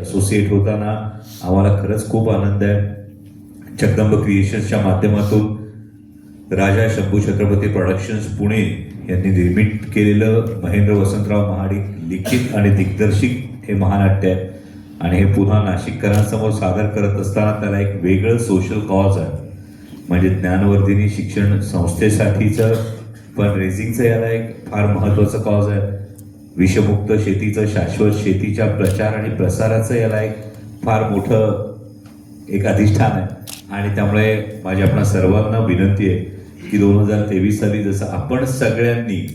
Associate होताना आम्हाला खरंच खूप आनंद आहे. जगदंब क्रिएशन्सच्या माध्यमातून राजा शंभू छत्रपती प्रोडक्शन्स पुणे यांनी निर्मित केलेलं महेंद्र वसंतराव महाडिक लिखित आणि दिग्दर्शित हे महानाट्य आहे. आणि हे पुन्हा नाशिककरांसमोर सादर करत असताना त्याला एक वेगळं सोशल कॉज आहे. म्हणजे ज्ञानवर्धिनी शिक्षण संस्थेसाठीचं पण रेझिंगचं याला एक फार महत्त्वाचं कॉज आहे. विषमुक्त शेतीचं शाश्वत शेतीच्या प्रचार आणि प्रसाराचं याला एक फार मोठं एक अधिष्ठान आहे. आणि त्यामुळे माझी आपणा सर्वांना विनंती आहे की दोन हजार तेवीस साली जसं आपण सगळ्यांनी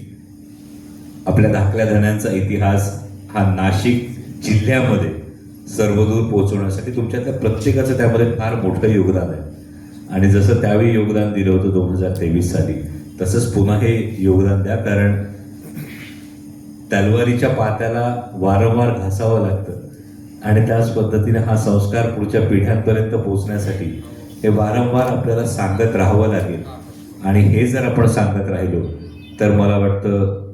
आपल्या धाकल्या धन्यांचा इतिहास हा नाशिक जिल्ह्यामध्ये सर्वदूर पोहोचवण्यासाठी तुमच्यातल्या प्रत्येकाचं त्यामध्ये फार मोठं योगदान आहे. आणि जसं त्यावेळी योगदान दिलं होतं दोन हजार तेवीस साली तसंच पुन्हा हे योगदान द्या कारण तलवारीच्या पात्याला वारंवार घासावं लागतं. आणि त्याच पद्धतीने हा संस्कार पुढच्या पिढ्यांपर्यंत पोचण्यासाठी हे वारंवार आपल्याला सांगत राहावं लागेल. आणि हे जर आपण सांगत राहिलो तर मला वाटतं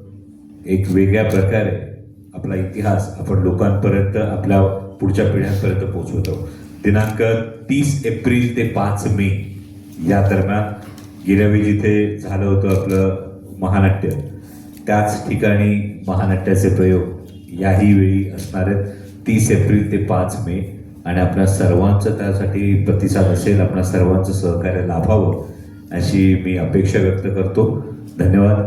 एक वेगळ्या प्रकारे आपला इतिहास आपण लोकांपर्यंत आपल्या पुढच्या पिढ्यांपर्यंत पोहोचवतो. दिनांक तीस एप्रिल ते पाच मे या दरम्यान गेल्यावेळी जिथे झालं होतं आपलं महानाट्य त्याच ठिकाणी महानाट्याचे प्रयोग याही वेळी असणार आहेत. तीस एप्रिल ते पाच मे. आणि आपल्या सर्वांचं त्यासाठी प्रतिसाद असेल आपल्या सर्वांचं सहकार्य लाभावं अशी मी अपेक्षा व्यक्त करतो. धन्यवाद.